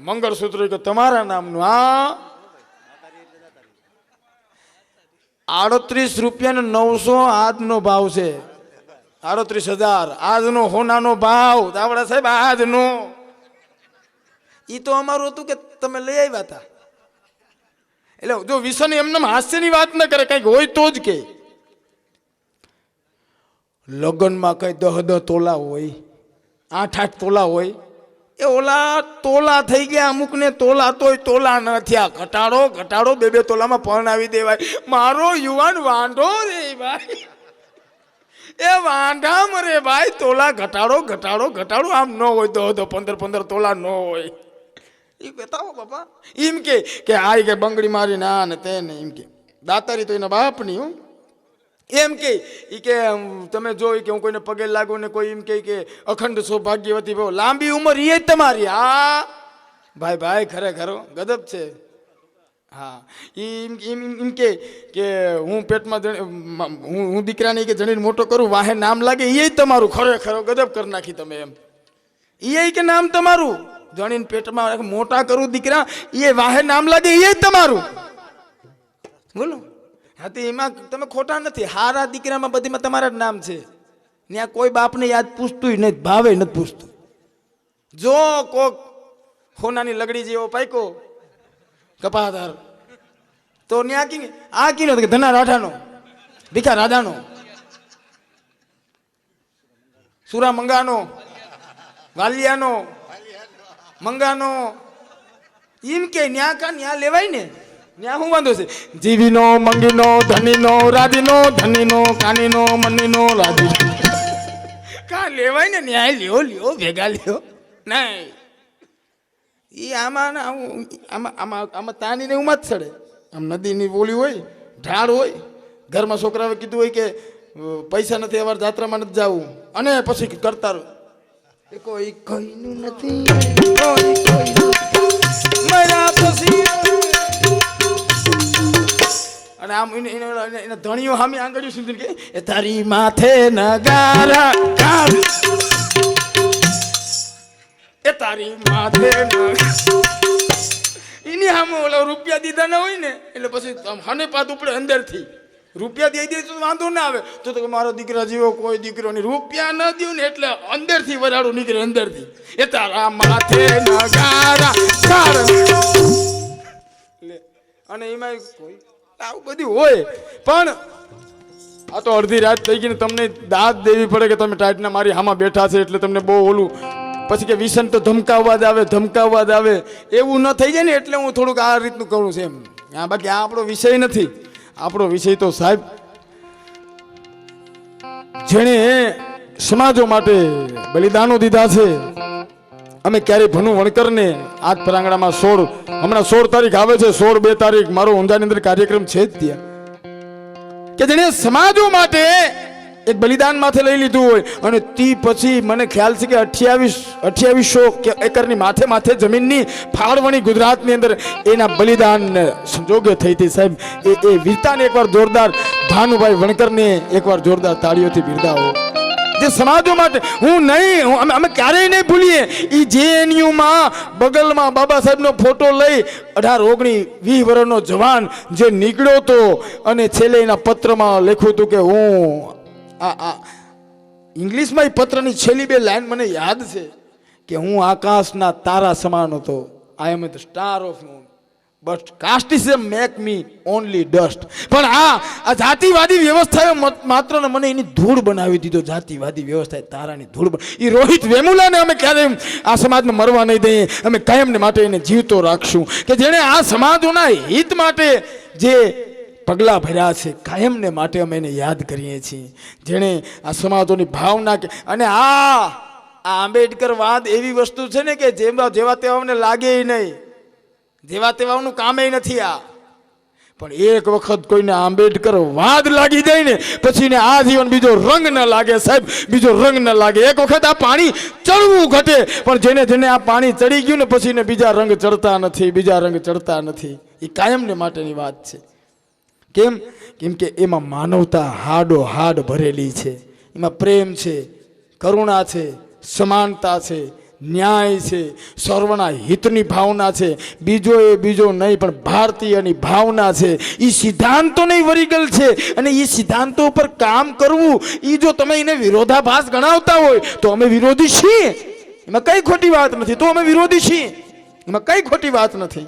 મંગળસૂત્ર કે તમારા નામનું આ આડત્રીસ રૂપિયા નવસો આજનો ભાવ છે. આડત્રીસ હજાર, આજનો હોનાનો ભાવ. દાવડા સાહેબ, આજનો. ઈ તો અમારું હતું કે તમે લઈ આવ્યા હતા. એટલે જો વિશ્વની એમને હાસ્યની વાત ન કરે, કંઈક હોય તો જ કે. લગ્નમાં કઈ દહ દહ તોલા હોય, આઠ આઠ તોલા હોય એ ઓલા તોલા થઈ ગયા અમુકને, તોલા તોય તોલા ન થયા. ઘટાડો ઘટાડો, બે બે તોલામાં પરણાવી દેવાય. મારો યુવાન વાંઢો રે ભાઈ. એ વાંઢા મરે ભાઈ, તોલા ઘટાડો ઘટાડો ઘટાડો. આમ ન હોય તો દહ પંદર પંદર તોલા ન હોય. એ બતાવો બાપા. એમ કે કે આ કે બંગડી મારી ના ને તેને એમ કે. દાતારી તો એના બાપની, હું. એમ કે એ કે તમે જોઈ કે હું કોઈને પગે લાગુ ને કોઈ એમ કે કે અખંડ સૌભાગ્યવતી ભાવ લાંબી ઉંમર એ તમારી. હા. ભાઈ ભાઈ, ખરેખર ગદબ છે. હા. એમ એમ કે કે હું પેટમાં હું હું દીકરાને કે જણીને મોટો કરું, વાહે નામ લાગે એ તમારું. ખરેખર ગદબ કરી નાખી તમે એમ. એ કે નામ તમારું. જણીને પેટમાં મોટા કરું દીકરા એ વાહે નામ લાગે એ તમારું. બોલો. હા, તો એમાં તમે ખોટા નથી. હારા દીકરામાં બધીમાં તમારા જ નામ છે. ત્યાં કોઈ બાપને યાદ પૂછતું નથી ભાવે નથી પૂછતું. જો કોક હોનાની લગડી જેવો પાયકો, કપાધાર. તો ત્યાં કી આ કીનો કે ધના રાઠાનો, ભીખા રાધાનો. સુરા મંગાનો, વાલિયાનો, મંગાનો. એમ કે ન્યા કા ન્યા લેવાય ને? ન્યા શું વાંધો છે? જીવીનો મંગીનો ધનીનો રાધીનો ધનીનો કાનીનો મનીનો રાધીનો કા લેવાય ને ન્યાય? લ્યો લ્યો ભેગા લ્યો. નહીં. એ આમાં આમાં આમાં આમાં તાની ને ઉમાં જ ચડે. આમ નદીની બોલી હોય ઢાળ હોય. ઘરમાં છોકરાએ કીધું હોય કે પૈસા નથી અવાર જાત્રામાં નથી જવું. અને પછી કરતા કોઈ કહીનું નથી કોઈ કઈનું મર્યા પછી અને આમ એને ધણીઓ સામે આંગળીઓ સુધી કે એ તારી માથે નગારા ગાર એ તારી માથે એની સામે ઓલા રૂપિયા દીધા ના હોય ને, એટલે પછી હને પાત ઉપડે અંદરથી. રૂપિયા દઈ દે તો વાંધો ના આવે. તો તો મારો દીકરા જેવો, કોઈ દીકરો નહીં. રૂપિયા ન દ્યું ને એટલે અંદરથી વરાળું નીકળે અંદરથી. એ તારા માથે નગારા અને એમાં કોઈ આવું બધું હોય. પણ આ તો અડધી રાત થઈ ગઈ તમને દાદ દેવી પડે કે તમે ટાઈટના મારી હામાં બેઠા છે એટલે તમને બહુ ઓલું. પછી કે વિસન તો ધમકાવવા જ આવે, ધમકાવવા જ આવે. એવું ન થઈ જાય ને એટલે હું થોડુંક આ રીતનું કરું છું એમ. આ બાકી આ આપણો વિષય નથી. આપણો વિષય તો સાહેબ, જેણે સમાજો માટે બલિદાનો દીધા છે. અમે ક્યારેય ભનુ વણકરને આજ પ્રાંગણામાં સોળ, હમણાં સોળ તારીખ આવે છે, સોળ બે તારીખ મારો ઊંઝાની અંદર કાર્યક્રમ છે જ ત્યાં. કે જેણે સમાજો માટે એક બલિદાન માથે લઈ લીધું હોય અને તે પછી મને ખ્યાલ છે કે અઠ્યાવીસ, અઠ્યાવીસો કે એકરની માથે માથે જમીનની ફાળવણી ગુજરાતની અંદર એના બલિદાન સંજોગે થઈ હતી સાહેબ. એ એ વીરતાને એકવાર જોરદાર, ભાનુભાઈ વણકરને એકવાર જોરદાર તાળીઓથી બિરદાવો. જે સમાજો માટે હું નહીં અમે ક્યારેય નહીં ભૂલીએ. એ જેએનયુમાં બગલમાં બાબા સાહેબનો ફોટો લઈ અઢાર ઓગણી વીસ વર્ષનો જવાન જે નીકળ્યો તો અને છેલ્લે એના પત્રમાં લખ્યું હતું કે હું આ આ ઇંગ્લિશમાં એ પત્રની છેલ્લી બે લાઈન મને યાદ છે કે હું આકાશના તારા સમાન હતો. I am the star of moon but casteism make me only dust પણ આ આ જાતિવાદી વ્યવસ્થાએ માત્ર મને એની ધૂળ બનાવી દીધો. જાતિવાદી વ્યવસ્થાએ તારાની ધૂળ ઈ રોહિત વેમુલાને અમે ક્યારેય આ સમાજને મરવા નહીં દઈએ. અમે કાયમને માટે એને જીવતો રાખશું. કે જેણે આ સમાજોના હિત માટે જે પગલાં ભર્યા છે, કાયમને માટે અમે એને યાદ કરીએ છીએ. જેણે આ સમાજોની ભાવના કે અને આ આ આંબેડકર વાદ એવી વસ્તુ છે ને કે જેવા જેવા અમને લાગે નહીં. જેવા તેવાનું કામે નથી આ. પણ એક વખત કોઈને આંબેડકર વાદ લાગી જાય ને, પછી ને આ જીવન બીજો રંગ ન લાગે સાહેબ, બીજો રંગ ન લાગે. એક વખત આ પાણી ચડવું ઘટે, પણ જેને જેને આ પાણી ચડી ગયું ને, પછી ને બીજા રંગ ચડતા નથી, બીજા રંગ ચડતા નથી. એ કાયમને માટેની વાત છે. કેમ? કેમ કે એમાં માનવતા હાડો હાડ ભરેલી છે. એમાં પ્રેમ છે, કરુણા છે, સમાનતા છે ન્યાય છે, સર્વના હિતની ભાવના છે બીજો એ બીજો નહીં, પણ ભારતીયની ભાવના છે. એ સિદ્ધાંતોની વરીગલ છે અને એ સિદ્ધાંતો ઉપર કામ કરવું એ જો તમે એને વિરોધાભાસ ગણાવતા હોય, તો અમે વિરોધી છીએ. એમાં કઈ ખોટી વાત નથી, તો અમે વિરોધી છીએ. એમાં કઈ ખોટી વાત નથી.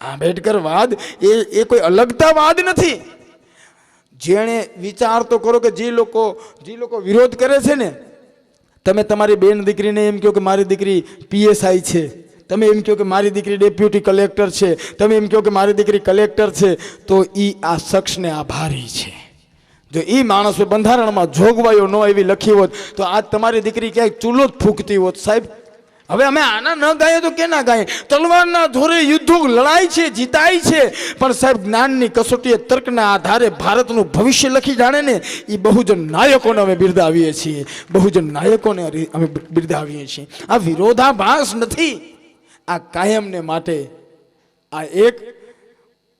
આંબેડકરવાદ એ એ કોઈ અલગતાવાદ નથી. જેણે વિચાર તો કરો કે જે લોકો જે લોકો વિરોધ કરે છે ને તમે તમારી બેન દીકરીને એમ કહો કે મારી દીકરી પીએસઆઈ છે. તમે એમ કહો કે મારી દીકરી ડેપ્યુટી કલેક્ટર છે. તમે એમ કહો કે મારી દીકરી કલેક્ટર છે. તો એ આ શખ્સને આભારી છે. જો એ માણસે બંધારણમાં જોગવાઈઓ ન એવી લખી હોત, તો આજ તમારી દીકરી ક્યાંય ચૂલો જ ફૂંકતી હોત. સાહેબ હવે અમે આના ન ગાઈએ તો કેના ગાઈએ? તલવારના ધોરે યુદ્ધો લડાય છે, જીતાય છે. પણ સાહેબ, જ્ઞાનની કસોટીએ તર્કના આધારે ભારતનું ભવિષ્ય લખી જાણે ને એ બહુજન નાયકોને અમે બિરદાવીએ છીએ. બહુજન નાયકોને અમે બિરદાવીએ છીએ. આ વિરોધાભાસ નથી. આ કાયમને માટે આ એક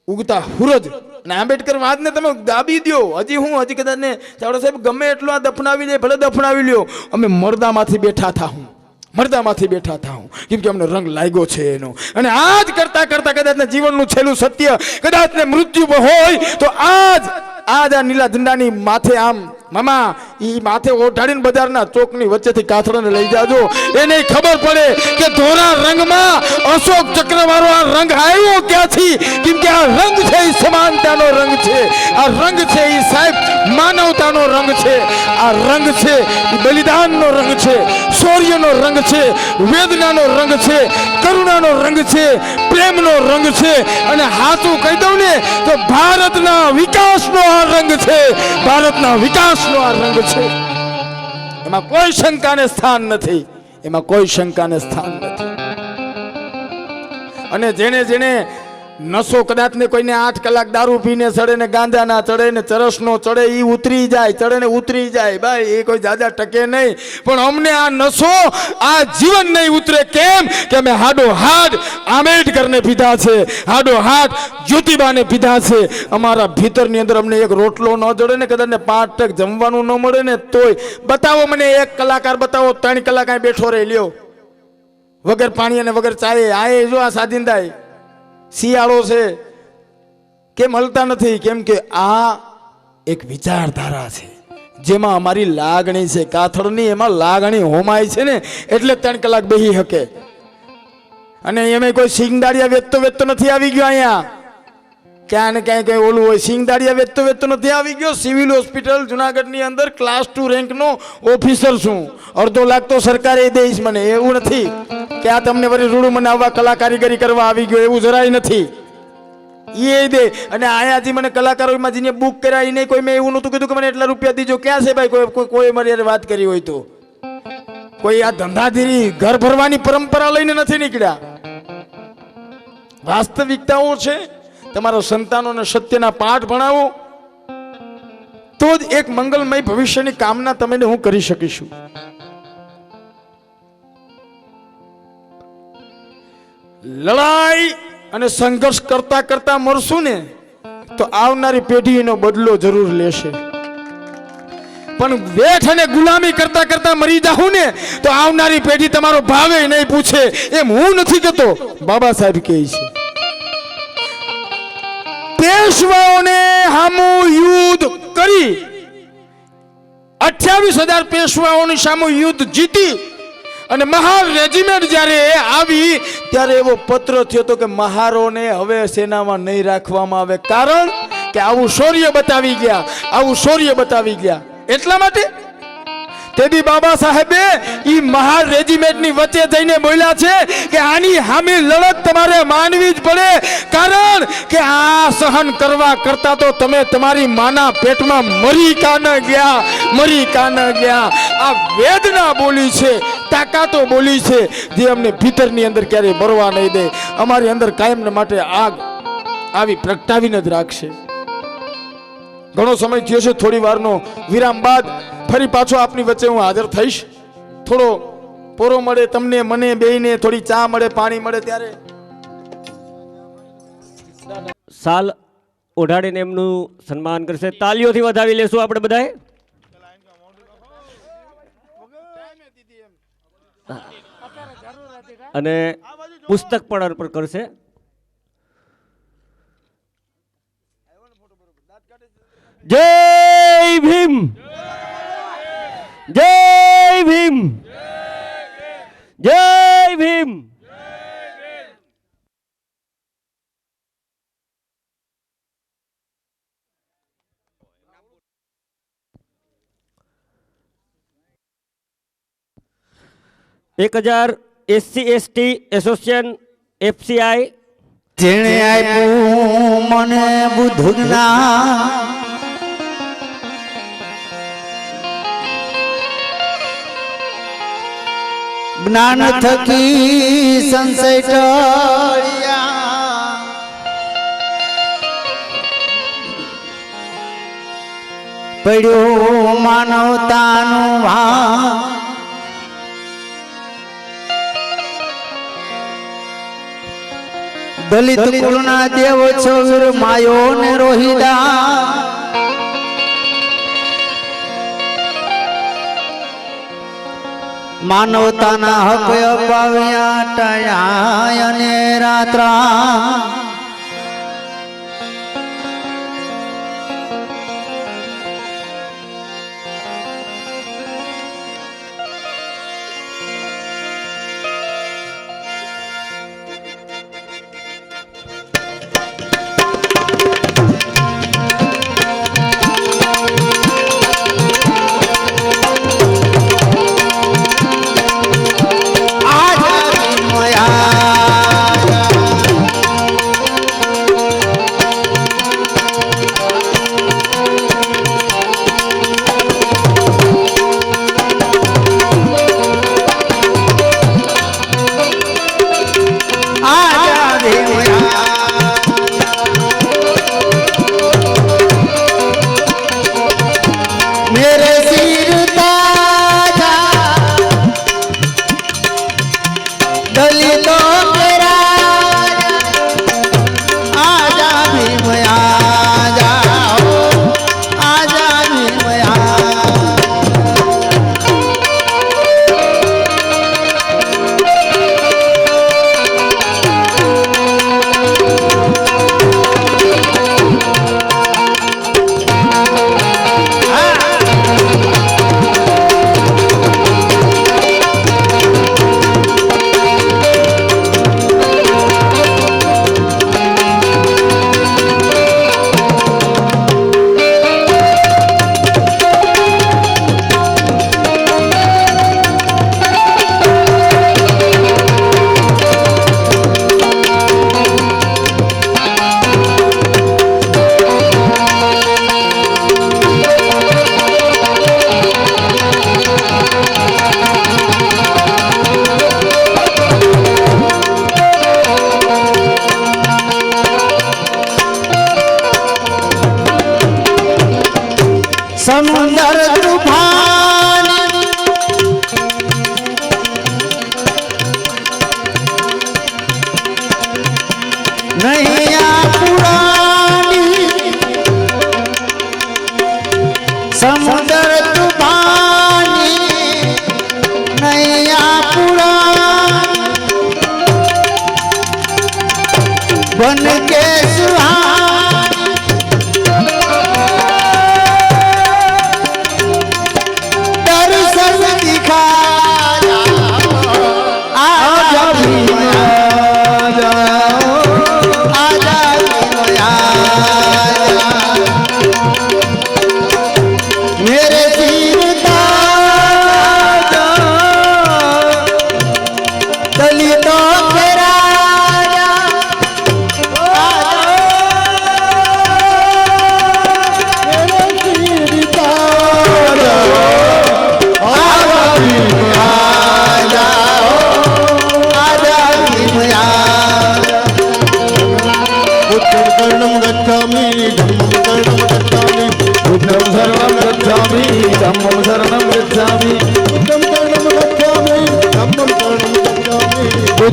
ઉગતા હુરજ. અને આંબેડકર વાતને તમે દાબી દ્યો. હજી હું, હજી કદાચ ને, ચાવડા સાહેબ ગમે એટલું આ દફનાવી દે, ભલે દફનાવી લ્યો. અમે મરદામાંથી બેઠા થા હું. મરદામાંથી બેઠા થા હું. કેમ કે અમને રંગ લાગ્યો છે એનો. અને આજ કરતા કરતા કદાચ જીવનનું છેલ્લું સત્ય, કદાચ ને મૃત્યુ હોય, તો આજ આજ આ નીલા ઝંડાની માથે આમ મામા, ઈ માથે ઓઢાડીને બજારના ચોકની વચ્ચેથી કાથડાને લઈ જાજો. એને ખબર પડે કે ધોરા રંગમાં અશોક ચક્રવાળો આ રંગ આવ્યો ક્યાંથી? કેમ કે આ રંગ છે એ સમાનતાનો રંગ છે. આ રંગ છે એ સાહેબ માનવતાનો રંગ છે. આ રંગ છે એ બલિદાનનો રંગ છે, શૌર્યનો રંગ છે, વેદનાનો રંગ છે, કરુણાનો રંગ છે, પ્રેમનો રંગ છે. અને હાથું કહી દઉં ને, તો ભારતના વિકાસનો આ રંગ છે. ભારતના વિકાસનો આ રંગ છે. એમાં કોઈ શંકાને સ્થાન નથી. એમાં કોઈ શંકાને સ્થાન નથી. અને જેને જેને નશો કદાચ ને કોઈને આઠ કલાક દારૂ પીને ચડે ને ગાંજા ના ચડે ને ચરસ નો ચડે એ ઉતરી જાય, ચડે ને ઉતરી જાય. ભાઈ, એ કોઈ જાજા ટકે નહીં. પણ અમને આ નસો, આ જીવન નહીં ઉતરે. કેમ? કે અમે હાડો હાડ આંબેડકરને પીધા છે. હાડો હાડ જ્યોતિબાને પીધા છે. અમારા ભીતરની અંદર અમને એક રોટલો ન જડે ને કદાચ ને પાંચ ટક જમવાનું ન મળે ને તોય. બતાવો મને એક કલાકાર, બતાવો ત્રણ કલાક અહીં બેઠો રહી, લ્યો. વગર પાણી અને વગર ચાએ આ જો આ સાજિંદાય શિયાળો છે, કેમ હલતા નથી? કેમ કે આ એક વિચારધારા છે. જેમાં અમારી લાગણી છે, કાથળની એમાં લાગણી હોમાય છે ને, એટલે ત્રણ કલાક બેહી શકે. અને એમાં કોઈ સિંગદાડિયા વેચતો વેચતો નથી આવી ગયો અહીંયા. ક્યાં ને ક્યાંય કંઈ ઓલું હોય. સિંગદાડિયા વેચતો વેચતો નથી આવી ગયો. સિવિલ હોસ્પિટલ, જુનાગઢની અંદર ક્લાસ ટુ રેન્કનો ઓફિસર છું. અડધો લાખ તો સરકારે દઈશ મને. એવું નથી કે આ તમને વળી રૂડું મને આવવા કલા કારીગરી કરવા આવી ગયો. એવું જરાય નથી. એ દે. અને આયાજી મને કલાકારોમાં જેને બુક કર્યા એને કોઈ મેં એવું નહોતું કીધું કે મને એટલા રૂપિયા દીજો. ક્યાં છે ભાઈ? કોઈ કોઈ મારી વાત કરી હોય તો. કોઈ આ ધંધાધીરી ઘર ભરવાની પરંપરા લઈને નથી નીકળ્યા. વાસ્તવિકતાઓ છે. તમારા સંતાનોને સત્યના પાઠ ભણાવો, તો જ એક મંગલમય ભવિષ્યની કામના તમે હું કરી શકીશું. લડાઈ અને સંઘર્ષ કરતા કરતા મરશું ને, તો આવનારી પેઢી એનો બદલો જરૂર લેશે. પણ વેઠ અને ગુલામી કરતા કરતા મરી જાઉં ને, તો આવનારી પેઢી તમારો ભાવે નહીં પૂછે, એમ હું નથી કહેતો બાબા સાહેબ કહે છે. પેશવાઓને સામુ યુદ્ધ કરી. અઠ્યાવીસ હજાર પેશવાઓની સામે યુદ્ધ જીતી અને મહાર રેજિમેન્ટ જ્યારે આવી, ત્યારે એવો પત્ર થયો હતો કે મહારોને હવે સેનામાં નહીં રાખવામાં આવે. કારણ કે આવું શૌર્ય બતાવી ગયા, આવું શૌર્ય બતાવી ગયા. એટલા માટે તેથી બાબા સાહેબે એ મહાર રેજિમેન્ટની વચ્ચે જઈને બોલ્યા છે કે આની હામી લડત તમારે માનવી જ પડે. કારણ કે આ સહન કરવા કરતા તો તમે તમારી માના પેટમાં મરી કા ન ગયા, મરી કા ન ગયા. આ વેદના બોલી છે, તાકાતો બોલી છે, જે અમને ભીતરની અંદર ક્યારેય મરવા નહીં દે. અમારી અંદર કાયમને માટે આગ આવી પ્રગટાવીને જ રાખશે. ઘણો સમય થયો છે, થોડી વારનો વિરામ બાદ ફરી પાછો આપની વચ્ચે હું હાજર થઈશ. થોડો પોરો મળે, તમને મને, બેયને થોડી ચા મળે, પાણી મળે ત્યારે. સાલ ઓઢાડીને એમનું સન્માન કરશે. તાલીઓથી વધાવી લેશું આપણે બધાએ. અને પુસ્તક પણ અર્પણ કરશે. જય ભીમ! જય ભીમ. જય ભીમ. એક હજાર એસસી એસટી એસોસિએશન એફસીઆઈ. જેણે આપ્યું મને બુદ્ધ જ્ઞાન થકી સંશય ટળ્યા. પડ્યો માનવતાનું ભાન. દલિત કુળના દેવ છો માયો ને રોહિડા માનવતાના હક અપાવ્યા ટયા અને રાત્રા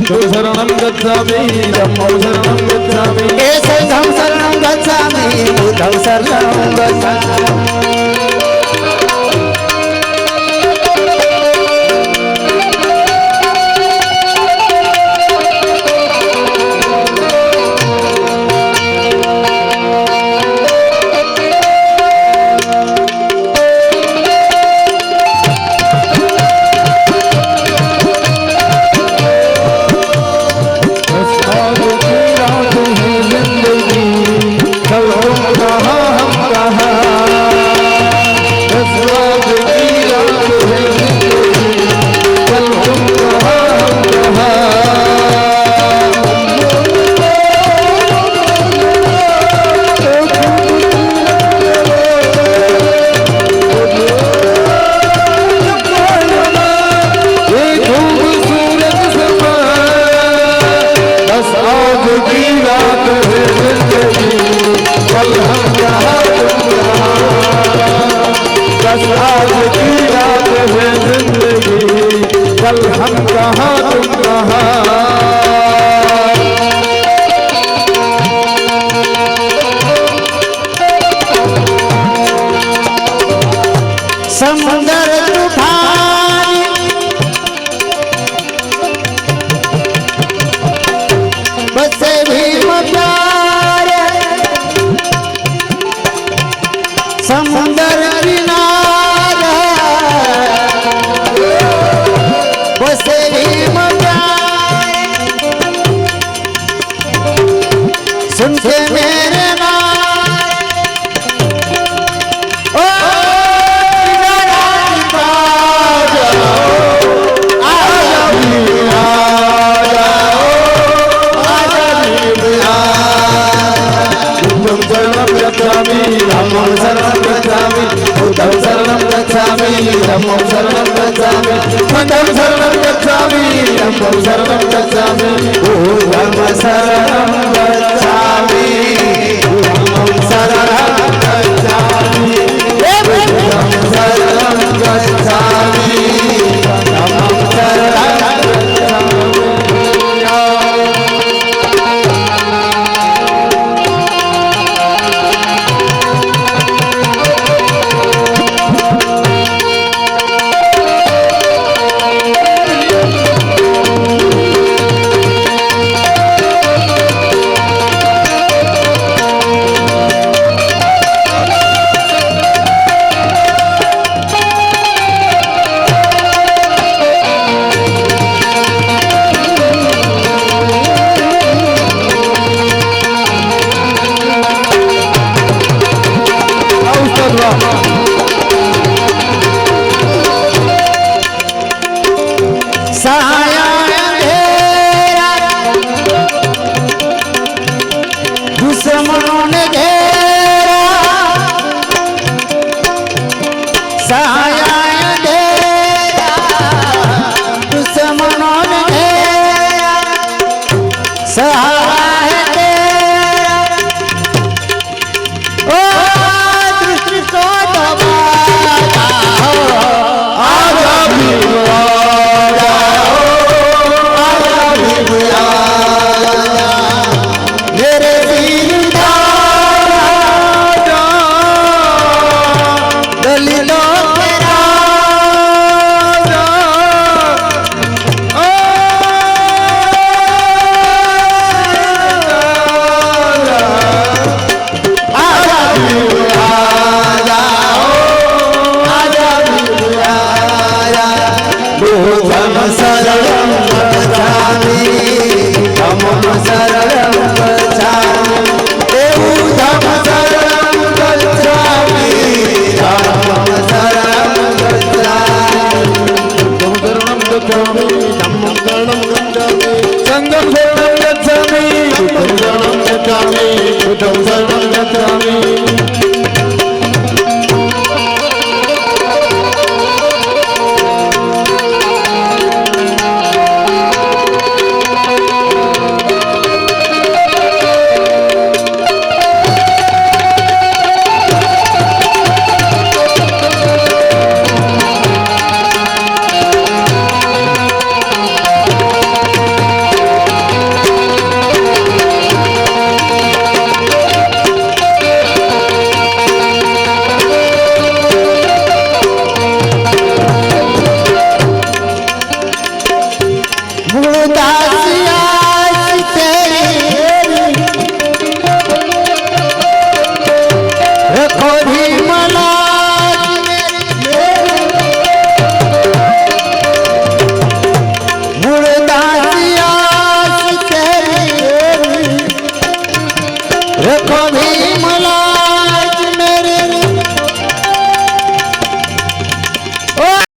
విష్ణు శరణం గచ్చామి బ్రహ్మం శరణం గచ్చామి ఏ సంఘం శరణం గచ్చామి భూతం శరణం గచ్చామి कहाँ तुम कहाँ बुद्धं शरणं गच्छामि धम्मं शरणं আশা